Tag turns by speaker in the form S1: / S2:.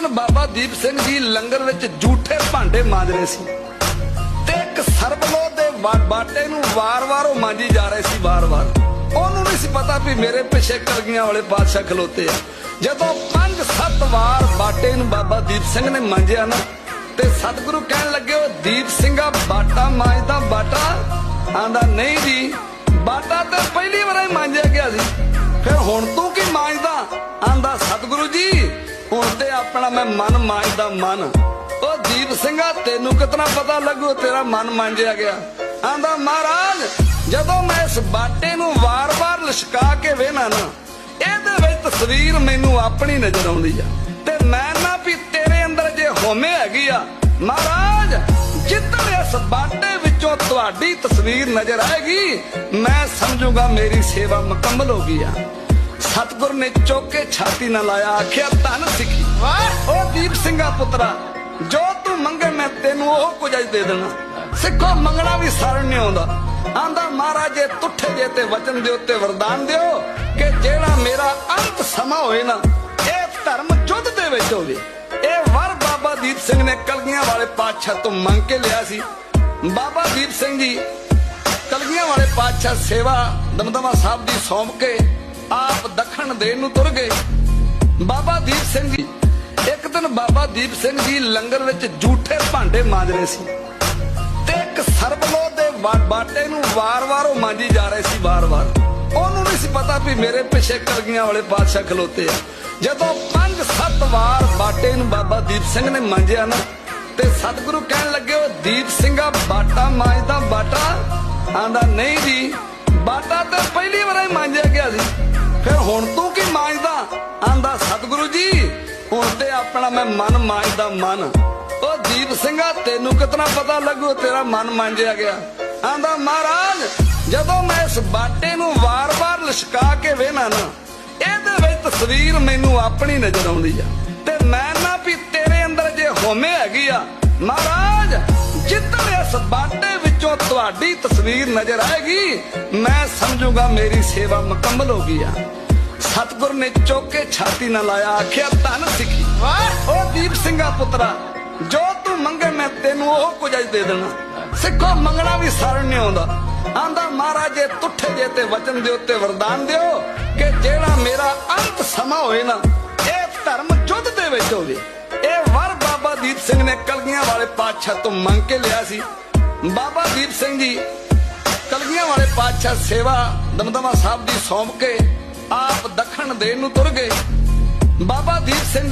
S1: ਦਿਨ ਬਾਬਾ ਦੀਪ ਸਿੰਘ ਜੀ ਲੰਗਰ ਵਿੱਚ ਝੂਠੇ ਭਾਂਡੇ ਮਾਂਜ ਰਹੇ ਸੀ। ਤੇ ਇੱਕ ਸਰਬਲੋ ਦੇ ਬਾਟੇ ਨੂੰ ਵਾਰ-ਵਾਰ ਉਹ ਮਾਂਜੀ ਜਾ ਰਹੇ ਸੀ ਵਾਰ-ਵਾਰ ਉਹਨੂੰ ਨਹੀਂ ਸੀ ਪਤਾ ਵੀ ਮੇਰੇ ਪਿੱਛੇ ਕਲਗੀਆਂ ਵਾਲੇ ਬਾਦਸ਼ਾਹ ਖਲੋਤੇ ਆ। ਜਦੋਂ ਪੰਜ ਸੱਤ ਵਾਰ ਬਾਟੇ ਨੂੰ ਬਾਬਾ ਦੀਪ ਸਿੰਘ ਨੇ ਮਾਂਜਿਆ ਨਾ, ਤੇ ਸਤਿਗੁਰੂ ਕਹਿਣ ਲੱਗੇ, ਉਹ ਦੀਪ ਸਿੰਘਾ, ਬਾਟਾ ਮਾਂਜਦਾ, ਬਾਟਾ ਆਂਦਾ, ਨਹੀਂ ਜੀ, ਬਾਟਾ ਤੇ ਪਹਿਲੀ ਵਾਰ ਹੀ ਮਾਂਜਿਆ ਗਿਆ ਸੀ। ਫਿਰ ਹੁਣ ਤੂੰ ਆਪਣਾ ਮੈਂ ਮਨ ਮਾਂਜਦਾ ਮਨ। ਉਹ ਦੀਪ ਸਿੰਘਾ, ਤੈਨੂੰ ਕਿਤਨਾ ਪਤਾ ਲੱਗੂ, ਤੇਰਾ ਮਨ ਮਾਂਜਿਆ ਗਿਆ। ਆਂਦਾ, ਮਹਾਰਾਜ, ਜਦੋਂ ਮੈਂ ਇਸ ਬਾਟੇ ਨੂੰ ਵਾਰ-ਵਾਰ ਲਿਸ਼ਕਾ ਕੇ ਵੇਖਣਾ ਨਾ, ਇਹਦੇ ਵਿੱਚ ਤਸਵੀਰ ਮੈਨੂੰ ਆਪਣੀ ਨਜ਼ਰ ਆਉਂਦੀ ਆ। ਤੇ ਮੈਂ ਨਾ ਵੀ ਤੇਰੇ ਅੰਦਰ ਜੇ ਹੋਮੇ ਹੈਗੀ ਆ, ਮਹਾਰਾਜ, ਜਿੱਦਣ ਇਸ ਬਾਟੇ ਵਿੱਚੋਂ ਤੁਹਾਡੀ ਤਸਵੀਰ ਨਜ਼ਰ ਆਏਗੀ, ਮੈਂ ਸਮਝੂਗਾ ਮੇਰੀ ਸੇਵਾ ਮੁਕੰਮਲ ਹੋ ਗਈ ਆ। ਸਤਿਗੁਰ ਨੇ ਚੁੱਕ ਕੇ ਛਾਤੀ ਨਾਲ ਲਾਇਆ ਆਖਿਆ, ਧੰਨ ਸਿੱਖੀ। ਉਹ ਦੀਪ ਸਿੰਘਾ ਪੁੱਤਰਾ, ਜੋ ਤੂੰ ਮੰਗੇ ਮੈਂ ਤੈਨੂੰ ਉਹ ਕੁਝ ਅੱਜ ਦੇ ਦੇਣਾ ਸਿੱਖੋ ਮੰਗਣਾ ਵੀ ਸਾਰਨ ਨਹੀਂ ਆਉਂਦਾ। ਆਂਦਾ ਮਹਾਰਾਜ ਜੇ ਤੁੱਠੇ ਜੇ ਤੇ ਵਚਨ ਦਿਓ ਤੇ ਵਰਦਾਨ ਦਿਓ ਕਿ ਜਿਹੜਾ ਮੇਰਾ ਅੰਤ ਸਮਾਂ ਹੋਏ ਨਾ, ਇਹ ਧਰਮ ਜੁੱਧ ਦੇ ਵਿੱਚ ਹੋਵੇ। ਇਹ ਵਰ ਬਾਬਾ ਦੀਪ ਸਿੰਘ ਨੇ ਕਲਗੀਆਂ ਵਾਲੇ ਪਾਤਸ਼ਾਹ ਤੋਂ ਮੰਗ ਕੇ ਲਿਆ ਸੀ। ਬਾਬਾ ਦੀਪ ਸਿੰਘ ਜੀ, ਕਲਗੀਆਂ ਵਾਲੇ ਪਾਤਸ਼ਾਹ ਸੇਵਾ ਦਮਦਮਾ ਸਾਹਿਬ ਦੀ ਸੌਂਪ ਕੇ ਆਪ ਦੱਖਣ ਦੇਣ ਨੂੰ ਤੁਰ ਗਏ। ਬਾਬਾ ਦੀਪ ਸਿੰਘ ਜੀ ਬਾਬਾ ਸਿੰਘ ਜੀ ਲੰਗਰ ਵਿੱਚ ਝੂਠੇ ਭਾਂਡੇ ਮਾਂਜ ਰਹੇ ਸੀ ਤੇ ਇੱਕ ਸਰਬਲੋ ਦੇ ਬਾਟੇ ਨੂੰ ਵਾਰ-ਵਾਰ ਉਹ ਮਾਂਜੀ ਜਾ ਰਹੇ ਸੀ ਵਾਰ-ਵਾਰ ਉਹਨੂੰ ਨਹੀਂ ਸੀ ਪਤਾ ਵੀ ਮੇਰੇ ਪਿੱਛੇ ਕਲਗੀਆਂ ਵਾਲੇ ਬਾਦਸ਼ਾਹ ਖਲੋਤੇ ਆ। ਜਦੋਂ ਪੰਜ ਸੱਤ ਵਾਰ ਬਾਟੇ ਨੂੰ ਬਾਬਾ ਦੀਪ ਸਿੰਘ ਨੇ ਮਾਂਜਿਆ ਨਾ, ਤੇ ਸਤਿਗੁਰੂ ਕਹਿਣ ਲੱਗੇ, ਉਹ ਦੀਪ ਸਿੰਘਾ ਬਾਟਾ ਮਾਂਜਦਾ, ਬਾਟਾ? ਆਂਦਾ, ਨਹੀਂ ਜੀ, ਬਾਟਾ ਤੇ ਪਹਿਲੀ ਵਾਰ ਹੀ ਮਾਂਜਿਆ ਗਿਆ ਸੀ। ਫਿਰ ਹੁਣ ਤੂੰ ਕੀ ਮਾਂਜਦਾ? ਆਪਣਾ ਮੈਂ ਮਨ ਮਾਂਜਦਾ ਮਨ। ਉਹ ਦੀਪ ਸਿੰਘਾ, ਤੈਨੂੰ ਕਿਤਨਾ ਪਤਾ ਲੱਗੂ, ਤੇਰਾ ਮਨ ਮਾਂਜਿਆ ਗਿਆ। ਆਂਦਾ, ਮਹਾਰਾਜ, ਜਦੋਂ ਮੈਂ ਇਸ ਬਾਟੇ ਨੂੰ ਵਾਰ-ਵਾਰ ਲਿਸ਼ਕਾ ਕੇ ਵੇਖਣਾ ਨਾ, ਇਹਦੇ ਵਿੱਚ ਤਸਵੀਰ ਮੈਨੂੰ ਆਪਣੀ ਨਜ਼ਰ ਆਉਂਦੀ ਆ। ਤੇ ਮੈਂ ਨਾ ਵੀ ਤੇਰੇ ਅੰਦਰ ਜੇ ਹੋਮੇ ਹੈਗੀ ਆ, ਮਹਾਰਾਜ, ਜਿੱਦਣ ਇਸ ਬਾਟੇ ਵਿੱਚੋਂ ਤੁਹਾਡੀ ਤਸਵੀਰ ਨਜ਼ਰ ਆਏਗੀ, ਮੈਂ ਸਮਝੂਗਾ ਮੇਰੀ ਸੇਵਾ ਮੁਕੰਮਲ ਹੋ ਗਈ ਆ। ਸਤਿਗੁਰ ਨੇ ਚੁੱਕ ਛਾਤੀ ਨਾਲ ਲਾਇਆ ਆਖਿਆ ਧੰਨ ਸਿੱਖੀ। ਉਹ ਦੀਪ ਸਿੰਘਾ ਪੁੱਤਰਾ ਜੋ ਤੂੰ ਮੰਗੇ ਮੈਂ ਤੈਨੂੰ ਉਹ ਕੁਝ ਅੱਜ ਦੇ ਦੇਣਾ। ਸਿੱਖੋ ਮੰਗਣਾ ਵੀ ਸਾਰਨ ਨਹੀਂ ਆਉਂਦਾ। ਆਂਦਾ ਮਹਾਰਾਜ ਜੇ ਤੁੱਠੇ ਜੇ ਤੇ ਵਚਨ ਦਿਓ ਤੇ ਵਰਦਾਨ ਦਿਓ ਕਿ ਜਿਹੜਾ ਮੇਰਾ ਅੰਤ ਸਮਾਂ ਹੋਏ ਨਾ ਇਹ ਧਰਮ ਜੁੱਧ ਦੇ ਵਿੱਚ ਹੋਵੇ। ਇਹ ਵਰ ਬਾਬਾ ਦੀਪ ਸਿੰਘ ਨੇ ਕਲਗੀਆਂ ਵਾਲੇ ਪਾਤਸ਼ਾਹ ਤੋਂ ਮੰਗ ਕੇ ਲਿਆ ਸੀ। ਬਾਬਾ ਦੀਪ ਸਿੰਘ ਜੀ ਕਲਗੀਆਂ ਵਾਲੇ ਪਾਤਸ਼ਾਹ ਸੇਵਾ ਦਮਦਮਾ ਸਾਹਿਬ ਦੀ ਸੌਂਪ ਕੇ ਆਪ ਦੱਖਣ ਦੇਣ ਨੂੰ ਤੁਰ ਗਏ। ਬਾਬਾ ਦੀਪ ਸਿੰਘ